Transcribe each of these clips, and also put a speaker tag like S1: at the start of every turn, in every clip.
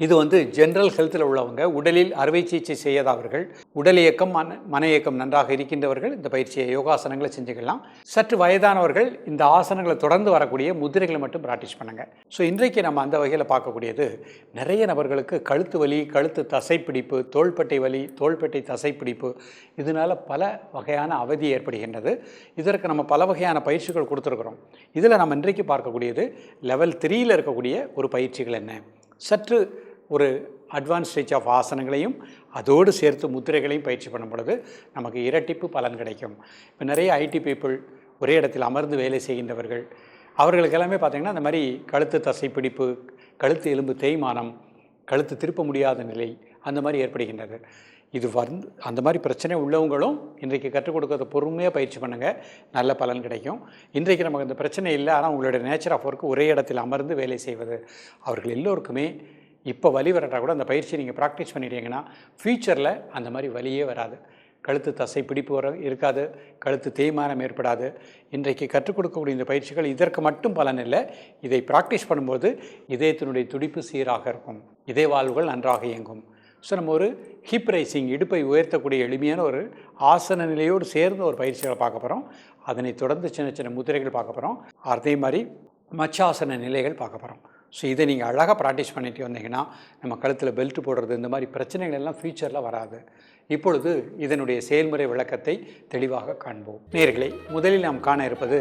S1: இது வந்து ஜென்ரல் ஹெல்த்தில் உள்ளவங்க உடலில் அறுவை சிகிச்சை செய்யாதவர்கள் உடல் இயக்கம் மன மன இயக்கம் நன்றாக இருக்கின்றவர்கள் இந்த பயிற்சியை யோகாசனங்களை செஞ்சுக்கலாம். சற்று வயதானவர்கள் இந்த ஆசனங்களை தொடர்ந்து வரக்கூடிய முதிரைகளை மட்டும் ப்ராக்டிஸ் பண்ணுங்கள் ஸோ இன்றைக்கு நம்ம அந்த வகையில் பார்க்கக்கூடியது நிறைய நபர்களுக்கு கழுத்து வலி கழுத்து தசைப்பிடிப்பு தோள்பட்டை வலி தோள்பட்டை தசைப்பிடிப்பு இதனால் பல வகையான அவதி ஏற்படுகின்றது. இதற்கு நம்ம பல வகையான பயிற்சிகள் கொடுத்துருக்குறோம். இதில் நம்ம இன்றைக்கு பார்க்கக்கூடியது லெவல் த்ரீயில் இருக்கக்கூடிய ஒரு பயிற்சிகள் என்ன? சற்று ஒரு அட்வான்ஸ் ஸ்டேஜ் ஆஃப் ஆசனங்களையும் அதோடு சேர்த்து முத்திரைகளையும் பயிற்சி பண்ணும் பொழுது நமக்கு இரட்டிப்பு பலன் கிடைக்கும். இப்போ நிறைய ஐடி பீப்புள் ஒரே இடத்தில் அமர்ந்து வேலை செய்கின்றவர்கள் அவர்களுக்கு எல்லாமே பார்த்திங்கன்னா அந்த மாதிரி கழுத்து தசைப்பிடிப்பு கழுத்து எலும்பு தேய்மானம் கழுத்து திருப்ப முடியாத நிலை அந்த மாதிரி ஏற்படுகின்றது. இது வந்து அந்த மாதிரி பிரச்சனை உள்ளவங்களும் இன்றைக்கு கற்றுக் கொடுக்கறத பொறுமையாக பயிற்சி பண்ணுங்கள் நல்ல பலன் கிடைக்கும். இன்றைக்கு நமக்கு இந்த பிரச்சனை இல்லை. ஆனால் உங்களுடைய நேச்சர் ஆஃப் ஒர்க் ஒரே இடத்தில் அமர்ந்து வேலை செய்வது. அவர்கள் எல்லோருக்குமே இப்போ வலி வரட்டா கூட அந்த பயிற்சி நீங்கள் ப்ராக்டிஸ் பண்ணிட்டீங்கன்னா ஃப்யூச்சரில் அந்த மாதிரி வலியே வராது. கழுத்து தசை பிடிப்பு வர இருக்காது. கழுத்து தேய்மானம் ஏற்படாது. இன்றைக்கு கற்றுக் கொடுக்கக்கூடிய இந்த பயிற்சிகள் இதற்கு மட்டும் பலன் இல்லை. இதை ப்ராக்டிஸ் பண்ணும்போது இதயத்தினுடைய துடிப்பு சீராக இருக்கும். இதய வாழ்வுகள் நன்றாக இயங்கும். ஸோ நம்ம ஒரு ஹிப் ரைசிங் இடுப்பை உயர்த்தக்கூடிய எளிமையான ஒரு ஆசன நிலையோடு சேர்ந்த ஒரு பயிற்சிகளை பார்க்க போகிறோம் அதனை தொடர்ந்து சின்ன சின்ன முத்திரைகள் பார்க்க போகிறோம் அதே மாதிரி மச்சாசன நிலைகள் பார்க்க போகிறோம் ஸோ இதை நீங்கள் அழகாக ப்ராக்டிஸ் பண்ணிட்டு வந்தீங்கன்னா நம்ம கழுத்தில் பெல்ட் போடுறது இந்த மாதிரி பிரச்சனைகள் எல்லாம் ஃப்யூச்சரில் வராது. இப்பொழுது இதனுடைய செயல்முறை விளக்கத்தை தெளிவாக காண்போம். நேர்களை முதலில் நாம் காண இருப்பது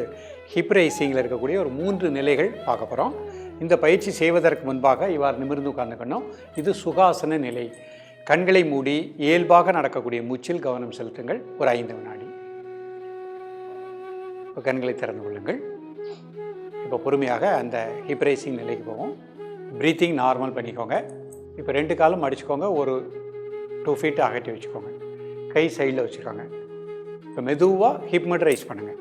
S1: ஹிப் ரைசிங்கில் இருக்கக்கூடிய ஒரு மூன்று நிலைகள் பார்க்க போகிறோம் இந்த பயிற்சி செய்வதற்கு முன்பாக இவ்வாறு நிமிர்ந்து உட்கார்ந்துக்கணும். இது சுகாசன நிலை. கண்களை மூடி இயல்பாக நடக்கக்கூடிய மூச்சில் கவனம் செலுத்துங்கள். ஒரு ஐந்து வினாடி. இப்போ கண்களை திறந்து கொள்ளுங்கள். இப்போ பொறுமையாக அந்த ஹிப்ரைசிங் நிலைக்கு போவோம். ப்ரீத்திங் நார்மல் பண்ணிக்கோங்க. இப்போ ரெண்டு காலும் அடிச்சுக்கோங்க. ஒரு டூ ஃபீட் அகட்டி வச்சுக்கோங்க. கை சைடில் வச்சுக்கோங்க. இப்போ மெதுவாக ஹிப் ரைஸ் பண்ணுங்கள்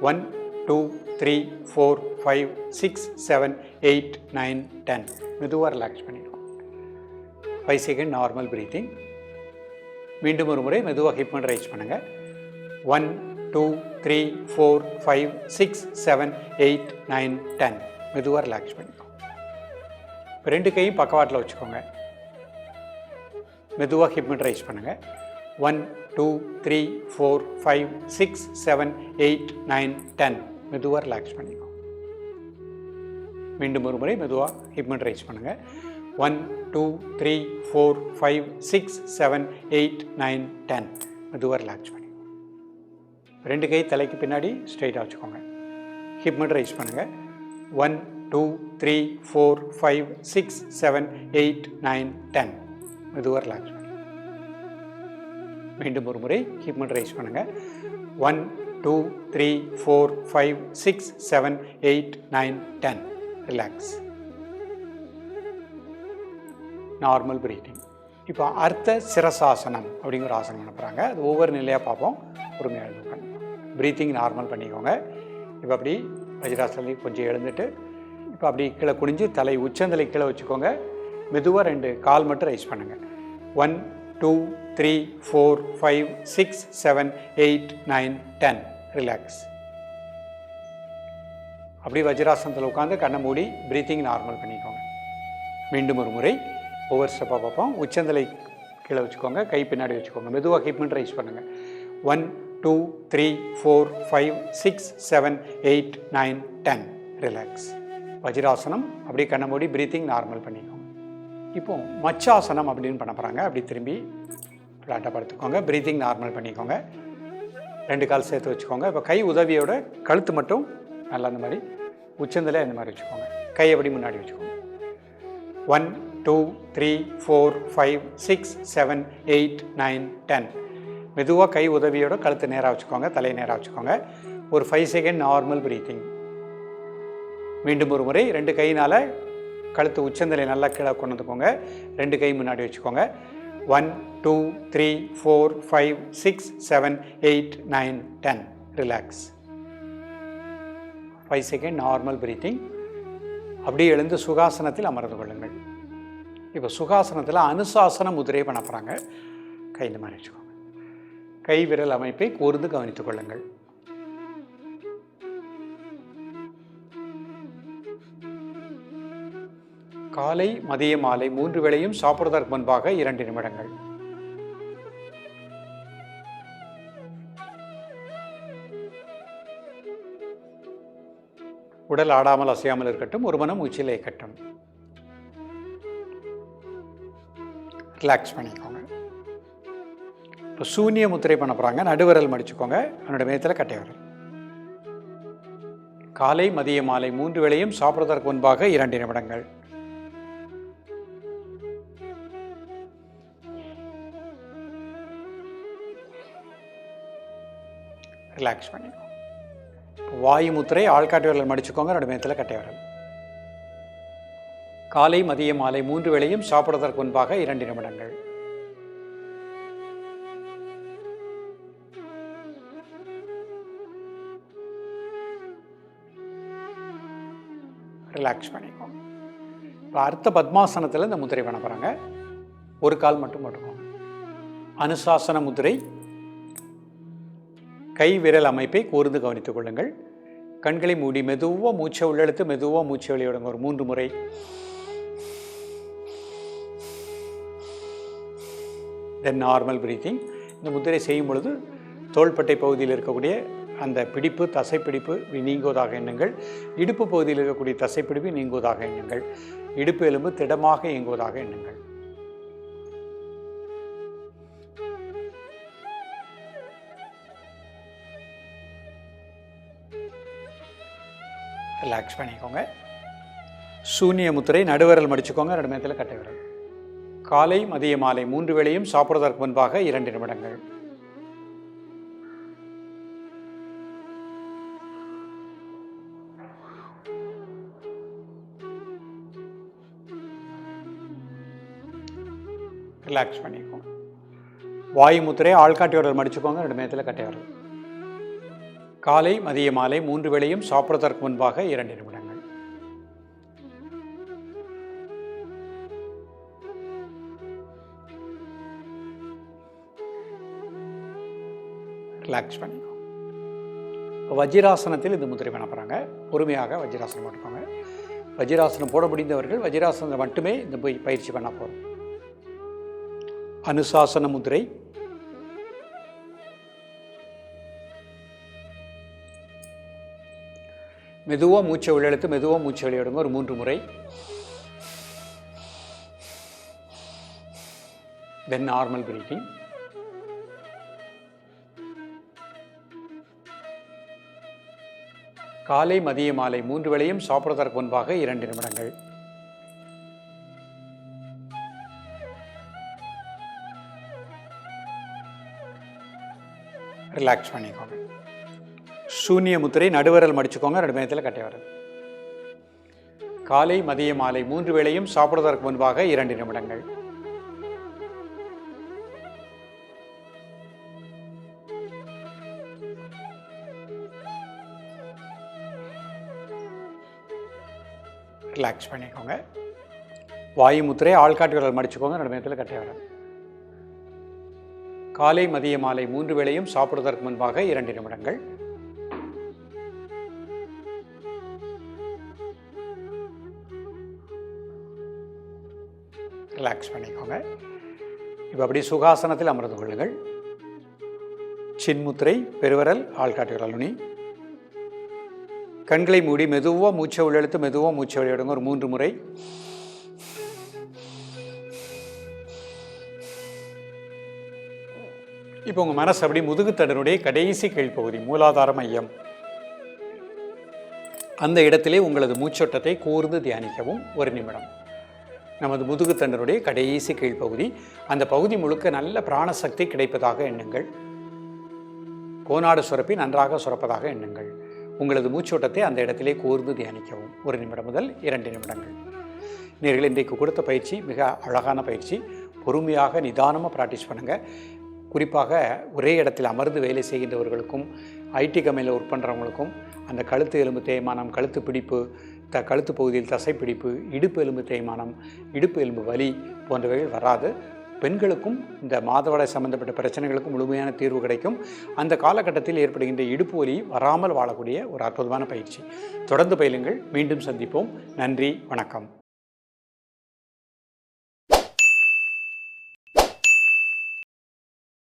S1: one two three four five six seven eight nine ten மெதுவாக ரிலாக்ஸ் பண்ணி ஃபைவ் செகண்ட் நார்மல் ப்ரீத்திங் மீண்டும் ஒரு முறை மெதுவாக ஹிப்மெண்ட் ரைஸ் பண்ணுங்கள் one two three four five six seven eight nine ten மெதுவாக ரிலாக்ஸ் பண்ணிக்கோங்க இப்போ ரெண்டு கையும் பக்கவாட்டில் வச்சுக்கோங்க. மெதுவாக ஹிப்மெட் ரைஸ் பண்ணுங்கள் one two three four five six seven eight nine ten மெதுவாக ரிலாக்ஸ் பண்ணிக்கோங்க மீண்டும் ஒரு முறை மெதுவாக ஹிப்மெண்ட் ரைஸ் பண்ணுங்கள் one two three four five six seven eight nine ten மெதுவாக ரிலாக்ஸ் பண்ணி ரெண்டு கை தலைக்கு பின்னாடி ஸ்ட்ரைட்டாக வச்சுக்கோங்க. ஹிப் மட்டும் ரைஸ் பண்ணுங்கள் one two three four five six seven eight nine ten மெதுவாக ரிலாக்ஸ் பண்ணி மீண்டும் ஒரு முறை ஹிப் மட்டும் ரைஸ் பண்ணுங்கள் one two three four five six seven eight nine ten relax normal breathing. இப்போ அர்த்த சிரசாசனம் அப்படிங்கிற ஆசனம் அனுப்புகிறாங்க அது ஒவ்வொரு நிலையாக பார்ப்போம். பொறுமையாக எழுந்துக்கணும் ப்ரீத்திங் நார்மல் பண்ணிக்கோங்க. இப்போ அப்படி வஜ்ராசனி கொஞ்சம் எழுந்துட்டு இப்போ அப்படி கீழே குனிஞ்சு தலை உச்சந்தலை கீழே வச்சுக்கோங்க. மெதுவாக ரெண்டு கால் மட்டும் ரைஸ் பண்ணுங்கள் one two three four five six seven eight nine ten relax அப்படி வஜ்ராசனத்தில் உட்காந்து கண்ணை மூடி ப்ரீத்திங் நார்மல் பண்ணிக்கோங்க. மீண்டும் ஒரு முறை. ஒவ்வொரு ஸ்டெப்பாக பார்ப்போம். உச்சந்தலை கீழே வச்சுக்கோங்க கை பின்னாடி வச்சுக்கோங்க. மெதுவாக ஹிப்மெண்ட் ரைஸ் பண்ணுங்கள் one two three four five six seven eight nine ten relax vajrasana அப்படியே கண்ண மூடி ப்ரீத்திங் நார்மல் பண்ணிக்கோங்க. இப்போ மச்சாசனம் அப்படின்னு பண்ண போகிறாங்க அப்படி திரும்பி ஃப்ளாட்டாக படுத்துக்கோங்க. ப்ரீத்திங் நார்மல் பண்ணிக்கோங்க. ரெண்டு கால் சேர்த்து வச்சுக்கோங்க. இப்போ கை உதவியோட கழுத்து மட்டும் நல்லா அந்த மாதிரி உச்சந்தலை இந்த மாதிரி வச்சுக்கோங்க. கை எப்படி முன்னாடி வச்சுக்கோங்க. One two three four five six seven eight nine ten மெதுவாக கை உதவியோட கழுத்து நேராக வச்சுக்கோங்க தலை நேராக வச்சுக்கோங்க. ஒரு ஃபைவ் செகண்ட் நார்மல் ப்ரீத்திங் மீண்டும் ஒரு முறை ரெண்டு கையினால் கழுத்து உச்சந்தலை நல்லா கீழே கொண்டு வந்துக்கோங்க. ரெண்டு கை முன்னாடி வச்சுக்கோங்க. One two three four five six seven eight nine ten relax five second normal breathing அப்படியே எழுந்து சுகாசனத்தில் அமர்ந்து கொள்ளுங்கள். இப்போ சுகாசனத்தில் அனுசாசன முதிரை பண்ண போகிறாங்க கை இந்த மாதிரி வச்சுக்கோங்க. கை விரல் அமைப்பை கூர்ந்து கவனித்துக் கொள்ளுங்கள். காலை மதிய மாலை மூன்று வேளையும் சாப்பிடுவதற்கு முன்பாக இரண்டு நிமிடங்கள். உடல் ஆடாமல் அசையாமல் இருக்கட்டும் ஒரு மனம் உச்சிலை கட்டும் ரிலாக்ஸ் பண்ணிக்கோங்க. இப்போ சூன்ய முத்திரை பண்ண போகிறாங்க நடுவிரல் மடிச்சுக்கோங்க. என்னோட மேத்தில் கட்டை விரல். காலை மதிய மாலை மூன்று வேளையும் சாப்பிட்றதற்கு முன்பாக இரண்டு நிமிடங்கள். ரிலாக்ஸ் பண்ணிக்கோங்க. வாயு முத்திரை ஆள்காட்டு விரல் மடிச்சுக்கோங்க. ரெண்டு மேத்தில் கட்டை விரல். காலை மதிய மாலை மூன்று வேளையும் சாப்பிடுவதற்கு முன்பாக இரண்டு நிமிடங்கள். ரிலாக்ஸ் பண்ணிக்கோங்க இப்போ அடுத்த பத்மாசனத்தில் இந்த முத்திரை பண்ண போகிறாங்க ஒரு கால் மட்டும் போட்டுக்கோங்க அனுசாசன முத்திரை கை விரல் அமைப்பை கூர்ந்து கவனித்துக் கொள்ளுங்கள். கண்களை மூடி மெதுவாக மூச்சை உள்ளெழுத்து மெதுவாக மூச்சை வெளியிடுங்க ஒரு மூன்று முறை. தென் நார்மல் பிரீத்திங் இந்த முத்திரை செய்யும் பொழுது தோள்பட்டை பகுதியில் இருக்கக்கூடிய அந்த பிடிப்பு தசைப்பிடிப்பு நீங்குவதாக எண்ணுங்கள். இடுப்பு பகுதியில் இருக்கக்கூடிய தசைப்பிடிப்பு நீங்குவதாக எண்ணுங்கள். இடுப்பு எலும்பு திடமாக இயங்குவதாக எண்ணுங்கள். ரிலாக்ஸ் பண்ணிக்கோங்க. சூன்ய முத்திரை நடுவரல் மடிச்சுக்கோங்க. ரெண்டு மேத்தில் கட்டை விரல். காலை மதிய மாலை மூன்று வேளையும் சாப்பிடுவதற்கு முன்பாக இரண்டு நிமிடங்கள். ரிலாக்ஸ் பண்ணிக்கோங்க வாயு முத்திரை ஆள்காட்டி மடிச்சுக்கோங்க ரெண்டு நேரத்தில் கட்டை காலை மதிய மாலை மூன்று வேளையும் சாப்பிட்றதற்கு முன்பாக இரண்டு நிமிடம் ரிலாக்ஸ் பண்ணிக்கோ. வஜ்ராசனத்தில் இந்த முத்திரை பண்ண போகிறாங்க பொறுமையாக வஜ்ராசனம் போட்டுக்கோங்க. வஜ்ராசனம் போட முடிந்தவர்கள் வஜ்ராசனத்தை மட்டுமே இந்த போய் பயிற்சி பண்ண போகிறோம் அனுசாசன முதிரை மெதுவாக மூச்சை உள்ளெழுத்து மெதுவாக மூச்சை வெளியிடுங்க. ஒரு மூன்று முறை. தென் நார்மல் பிரீத்திங் காலை மதிய மாலை மூன்று வேளையும் சாப்பிடுவதற்கு முன்பாக இரண்டு நிமிடங்கள். ரிலாக்ஸ் பண்ணிக்கோங்க. சூன்ய முத்திரை நடுவரல் மடிச்சுக்கோங்க ரெண்டு நேரத்தில் கட்டி வரல் காலை மதிய மாலை மூன்று வேளையும் சாப்பிடுவதற்கு முன்பாக இரண்டு நிமிடங்கள். ரிலாக்ஸ் பண்ணிக்கோங்க. வாயு முத்திரை ஆள்காட்டு விரல் மடிச்சுக்கோங்க நடுமையத்தில் கட்டை காலை மதிய மாலை மூன்று வேளையும் சாப்பிடுவதற்கு முன்பாக இரண்டு நிமிடங்கள். ரிலாக்ஸ் பண்ணிக்கோங்க. இப்போ அப்படி சுகாசனத்தில் அமர்ந்து கொள்ளுங்கள். சின்முத்திரை பெருவரல் ஆள்காட்டு விரல் நுனி கண்களை மூடி மெதுவாக மூச்சை உள்ளெழுத்து மெதுவாக மூச்சை வெளியிடுங்க. ஒரு மூன்று முறை. இப்போ உங்கள் மனசு அப்படி முதுகுத்தடனுடைய கடைசி கீழ்ப்பகுதி மூலாதார மையம். அந்த இடத்திலே உங்களது மூச்சோட்டத்தை கூர்ந்து தியானிக்கவும் ஒரு நிமிடம். நமது முதுகுத்தண்டனுடைய கடைசி கீழ்ப்பகுதி. அந்த பகுதி முழுக்க நல்ல பிராணசக்தி கிடைப்பதாக எண்ணுங்கள். கோனாடு சுரப்பி நன்றாக சுரப்பதாக எண்ணுங்கள். உங்களது மூச்சோட்டத்தை அந்த இடத்திலே கூர்ந்து தியானிக்கவும். ஒரு நிமிடம் முதல் இரண்டு நிமிடங்கள். நீங்கள் இன்றைக்கு கொடுத்த பயிற்சி மிக அழகான பயிற்சி. பொறுமையாக நிதானமாக ப்ராக்டிஸ் பண்ணுங்கள் குறிப்பாக ஒரே இடத்தில் அமர்ந்து வேலை செய்கின்றவர்களுக்கும் ஐடி கம்பெனியில் ஒர்க் பண்ணுறவங்களுக்கும் அந்த கழுத்து எலும்பு தேய்மானம் கழுத்து பிடிப்பு த கழுத்து பகுதியில் தசைப்பிடிப்பு இடுப்பு எலும்பு தேய்மானம் இடுப்பு எலும்பு வலி போன்றவைகள் வராது. பெண்களுக்கும் இந்த மாதவிடாய் சம்பந்தப்பட்ட பிரச்சனைகளுக்கும் முழுமையான தீர்வு கிடைக்கும். அந்த காலகட்டத்தில் ஏற்படுகின்ற இடுப்பு வலி வராமல் வாழக்கூடிய ஒரு அற்புதமான பயிற்சி. தொடர்ந்து பயிலுங்கள். மீண்டும் சந்திப்போம். நன்றி. வணக்கம்.